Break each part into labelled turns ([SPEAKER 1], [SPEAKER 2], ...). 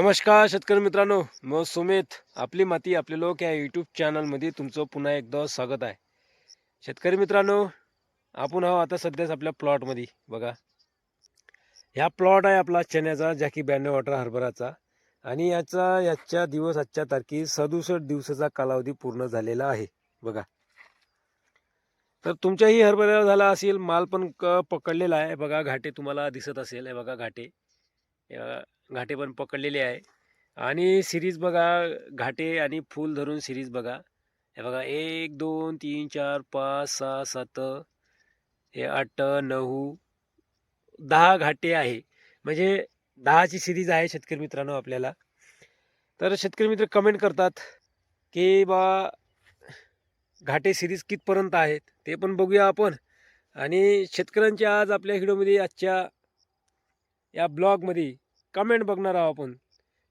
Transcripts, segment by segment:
[SPEAKER 1] नमस्कार शेतकरी मित्रांनो मग सुमित आपली माती आपले लोक या यूट्यूब चॅनलमध्ये तुमचं पुन्हा एकदा स्वागत आहे. शेतकरी मित्रांनो आपण आहो आता सध्याच आपल्या प्लॉटमध्ये बघा. ह्या प्लॉट आहे आपला चण्याचा जॅकी ब्याण्णव वॉटर हरभराचा. आणि याचा याच्या दिवस आजच्या तारखी सदुसष्ट दिवसाचा कालावधी पूर्ण झालेला आहे बघा. तर तुमच्याही हरभऱ्याला झाला असेल माल पण क पकडलेला आहे. बघा घाटे तुम्हाला दिसत असेल. हे बघा घाटे. घाटे पण पकडलेले आहे. आणि सिरीज बघा घाटे आणि फूल धरून सिरीज बघा. हे बघा एक दोन तीन चार पाच सहा सात हे आठ नऊ दहा घाटे आहे. म्हणजे दहाची सिरीज आहे शेतकरी मित्रांनो आपल्याला. तर शेतकरी मित्र कमेंट करतात की बा घाटे सिरीज कितपर्यंत आहेत? ते पण बघूया आपण. आणि शेतकऱ्यांच्या आज आपल्या व्हिडिओमध्ये आजच्या या ब्लॉगमध्ये कमेंट बघणार आहोत आपण.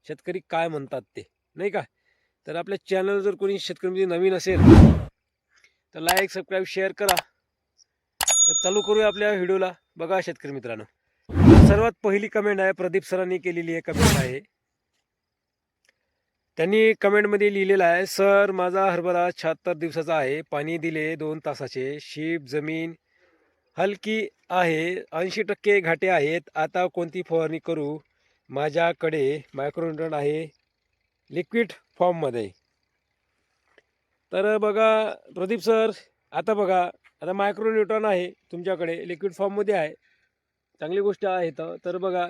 [SPEAKER 1] शेतकरी काय म्हणतात ते नाही का? तर आपल्या चॅनल जर कोणी शेतकरीमध्ये नवीन असेल तर लाईक सबस्क्राईब शेअर करा. तर चालू करूया आपल्या व्हिडिओला बघा शेतकरी मित्रांनो. सर्वात पहिली कमेंट आहे प्रदीप सरांनी केलेली आहे कमेंट आहे. त्यांनी कमेंटमध्ये लिहिलेलं आहे सर माझा हरभरा शहात्तर दिवसाचा आहे. पाणी दिले दोन तासाचे. शीप जमीन हलकी आहे. ऐंशी टक्के घाटे आहेत. आता कोणती फवारणी करू? माझ्याकडे मायक्रोन्यूट्रन आहे लिक्विड फॉर्ममध्ये तर बघा प्रदीप सर आता बघा आता मायक्रोन्यूट्रॉन आहे तुमच्याकडे लिक्विड फॉर्ममध्ये आहे. चांगली गोष्ट आहे तर तर बघा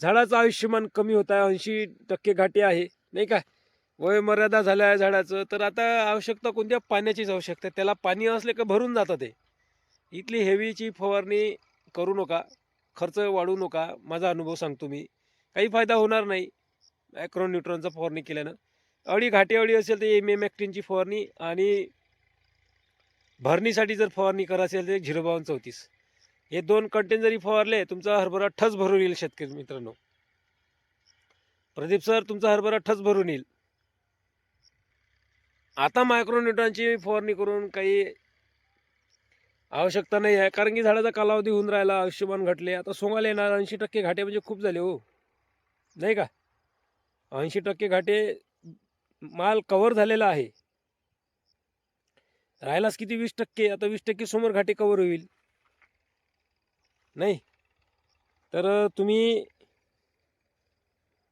[SPEAKER 1] झाडाचं आयुष्यमान कमी होत आहे ऐंशी टक्के घाटे आहे नाही का? वयमर्यादा झाल्या आहे झाडाचं. तर आता आवश्यकता कोणत्या पाण्याचीच आवश्यकता त्याला पाणी असले का भरून जातं ते? इथली हेवीची फवारणी करू नका. खर्च वाढू नका. माझा अनुभव सांगतो मी. काही फायदा होणार नाही. मॅक्रो न्यूट्रॉनचा फवारणी केल्यानं. अळी घाटे अळी असेल तर एम एम ॲक्टिनची फवारणी आणि भरणीसाठी जर फवारणी करा असेल तर झिरो बावन्न चौतीस. हे दोन कंटेन जरी फवारले तुमचा हरभरा ठस भरून येईल शेतकरी मित्रांनो. प्रदीप सर तुमचा हरभरा ठस भरून येईल. आता मायक्रोन्यूट्रॉनची फवारणी करून काही आवश्यकता नाही आहे. कारण की झाडाचा कालावधी होऊन राहिला आयुष्यमान घटले. आता सोंगाला येणार ऐंशी टक्के घाटे म्हणजे खूप झाले हो. नाही का? ऐंशी टक्के घाटे माल कवर झालेला आहे. राहिलाच किती वीस टक्के? आता वीस टक्के समोर घाटे कवर होईल. नाही? तर तुम्ही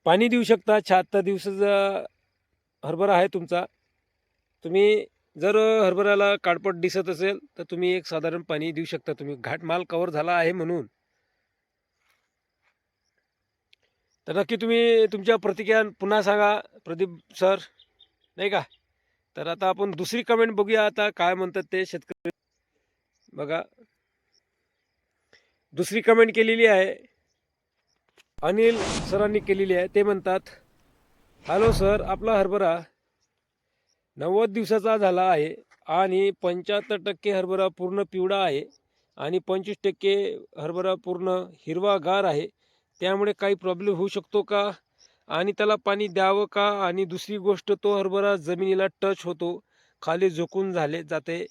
[SPEAKER 1] पाणी देऊ शकता. शहात्तर दिवसाचा हरभरा आहे तुमचा. तुम्ही जर हरभऱ्याला काडपट दिसत असेल तर तुम्ही एक साधारण पाणी देऊ शकता. तुम्ही घाट माल कवर झाला आहे म्हणून. तर नक्की तुम्ही तुमच्या प्रतिक्रिया पुन्हा सांगा प्रदीप सर नाही का? तर आता आपण दुसरी कमेंट बघूया आता काय म्हणतात ते शेतकरी. बघा. दुसरी कमेंट केलेली आहे. अनिल सरांनी केलेली आहे. ते म्हणतात हॅलो सर आपला हरभरा नव्वद दिवसाचा झाला आहे आणि पंच्याहत्तर टक्के हरभरा पूर्ण पिवळा आहे आणि पंचवीस टक्के हरभरा पूर्ण हिरवागार आहे. त्यामुळे काही प्रॉब्लेम होऊ शकतो का? आणि त्याला पाणी द्यावं का? आणि दुसरी गोष्ट तो हरभरा जमिनीला टच होतो. खाली झोकून झाले जाते.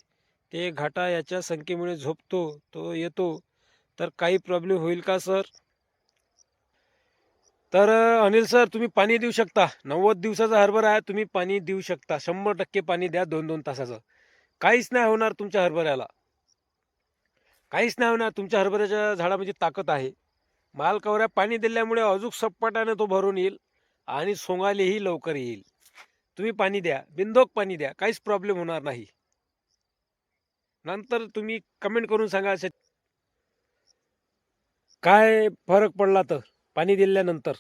[SPEAKER 1] ते घाटा याच्या संख्येमुळे झोपतो तो येतो. तर काही प्रॉब्लेम होईल का सर तर अनिल सर तुम्ही पाणी देऊ शकता. नव्वद दिवसाचा हरभरा आहे तुम्ही पाणी देऊ शकता. शंभर टक्के पाणी द्या दोन दोन तासाचं. काहीच नाही होणार तुमच्या हरभऱ्याला. काहीच नाही होणार. तुमच्या हरभऱ्याच्या झाडामध्ये ताकद आहे. माल कवऱ्या पाणी दिल्यामुळे अजून सपाटाने तो भरून येईल आणि सोंगालेही लवकर येईल. तुम्ही पाणी द्या बिंदोक पाणी द्या काहीच प्रॉब्लेम होणार नाही. नंतर तुम्ही कमेंट करून सांगा असे. काय फरक पडला तर पाणी दिल्यानंतर?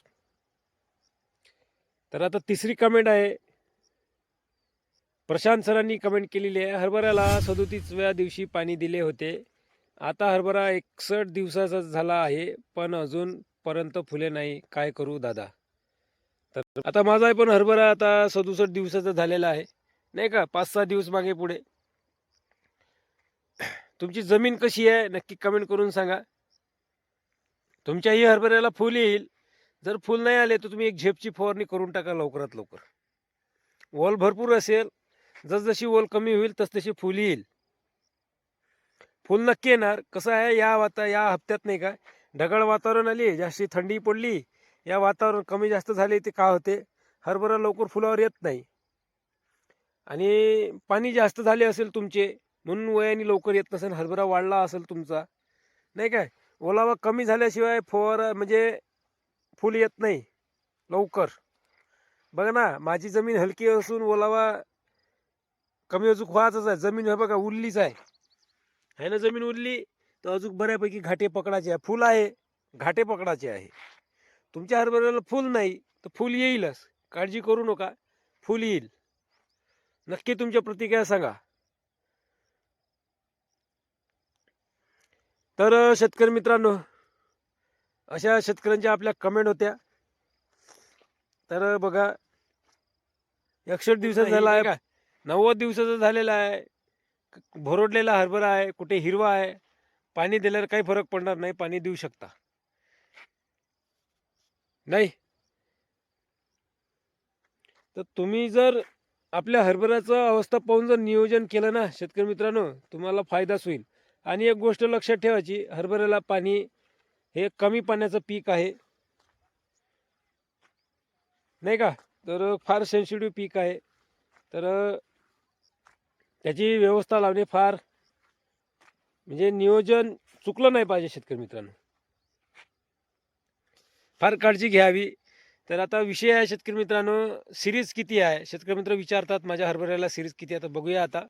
[SPEAKER 1] तर आता तिसरी कमेंट आहे. प्रशांत सरांनी कमेंट केलेली आहे. हरभऱ्याला सदोतीसव्या दिवशी पाणी दिले होते. आता हरभरा एकसठ दिवसाचा झाला आहे पण अजूनपर्यंत फुले नाही. काय करू दादा? तर आता माझा पण हरभरा आता सदुसष्ट दिवसाचा झालेला आहे. नाही का? पाच सहा दिवस मागे पुढे. तुमची जमीन कशी आहे? नक्की कमेंट करून सांगा. तुमच्याही हरभऱ्याला फुल येईल. जर फुल नाही आले तर तुम्ही एक झेपची फवारणी करून टाका लवकरात लवकर. वॉल भरपूर असेल. जसजशी वॉल कमी होईल तसतशी फुल येईल. फुल नक्की येणार. कसं आहे या वाता या हप्त्यात नाही का ढगाळ वातावरण आली जास्ती थंडी पडली या वातावरण कमी जास्त झाले ते का होते? हरभरा लवकर फुलावर येत नाही. आणि पाणी जास्त झाले असेल तुमचे म्हणून वयाने लवकर येत नसेल हरभरा वाढला असेल तुमचा नाही काय? ओलावा कमी झाल्याशिवाय फवारा म्हणजे फुल येत नाही लवकर. बघा ना माझी जमीन हलकी असून ओलावा कमी अजून व्हायचंच आहे. जमीन हे बघा उरलीच आहे. आहे ना जमीन उरली तर अजून बऱ्यापैकी घाटे पकडायचे आहे. फुल आहे घाटे पकडायचे आहे. तुमच्या हरभऱ्याला फुल नाही तर फुल येईलच. काळजी करू नका फुल येईल. नक्की तुमच्या प्रतिक्रिया सांगा. तर शेतकरी मित्रांनो अशा शेतकऱ्यांच्या आपल्या कमेंट होत्या. तर बघा एकसष्ट दिवसाचा झाला आहे. का नव्वद दिवसाचा झालेला आहे. भोरडलेला हरभरा आहे कुठे हिरवा आहे पाणी दिल्यावर काही फरक पडणार नाही पाणी देऊ शकता. नाही. तर तुम्ही जर आपल्या हरभऱ्याचं अवस्था पाहून जर नियोजन केलं ना शेतकरी मित्रांनो तुम्हाला फायदाच होईल. आणि एक गोष्ट लक्षात ठेवायची हरभऱ्याला पाणी हे कमी पाण्याचं पीक आहे. नाही का? तर फार सेन्सिटिव्ह पीक आहे. तर त्याची व्यवस्था लावणे फार म्हणजे नियोजन चुकलं नाही पाहिजे शेतकरी मित्रांनो. फार काळजी घ्यावी. तर आता विषय आहे शेतकरी मित्रांनो सिरीज किती आहे? शेतकरी मित्र विचारतात माझ्या हरभऱ्याला सिरीज किती आहे तर बघूया आता.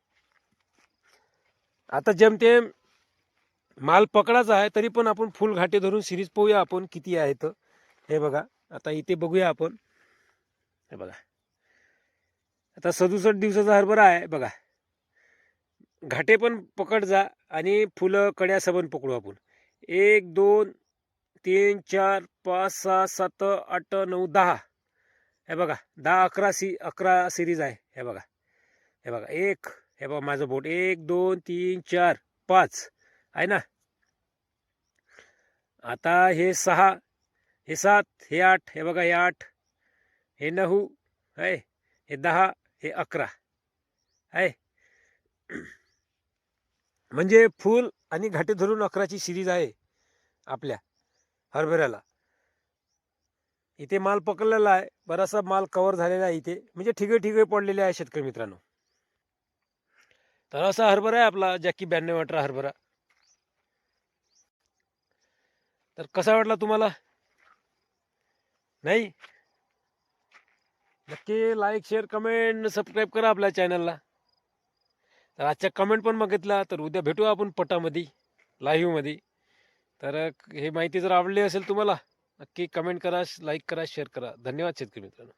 [SPEAKER 1] आता जेमतेम माल पकडाचा आहे तरी पण आपण फुल घाटे धरून सिरीज पाहूया आपण किती आहे तर हे बघा आता इथे बघूया आपण. हे बघा. आता सदुसष्ट दिवसाचा हरभरा आहे बघा. घाटे पण पकड जा आणि फुलं कड्या सबन पकडू आपण. एक दोन तीन चार पाच सहा सात आठ नऊ दहा. हे बघा दहा अकरा सी अकरा सिरीज आहे. हे बघा. हे बघा एक हे बघा माझं बोट. एक दोन तीन चार पाच. आहे ना? आता हे सहा हे सात हे आठ हे बघा हे आठ हे नऊ आहे हे दहा हे अकरा. आहे? म्हणजे फूल आणि घाटे धरून अकराची सिरीज आहे आपल्या हरभऱ्याला. इथे माल पकडलेला आहे बराचसा माल कव्हर झालेला आहे इथे. म्हणजे ठिगे ठिगे पडलेले आहे शेतकरी मित्रांनो. तर असा हरभरा आहे आपला जॅकी ब्याण्णव अठरा हरभरा. तर कसा वाटला तुम्हाला? नाही? नक्की लाईक शेअर कमेंट सबस्क्राईब करा आपल्या चॅनलला तर आजच्या कमेंट पण बघितला तर उद्या भेटू आपण पटामध्ये लाईव्हमध्ये तर हे माहिती जर आवडली असेल तुम्हाला नक्की कमेंट करा लाईक करा शेअर करा. धन्यवाद शेतकरी मित्रांनो.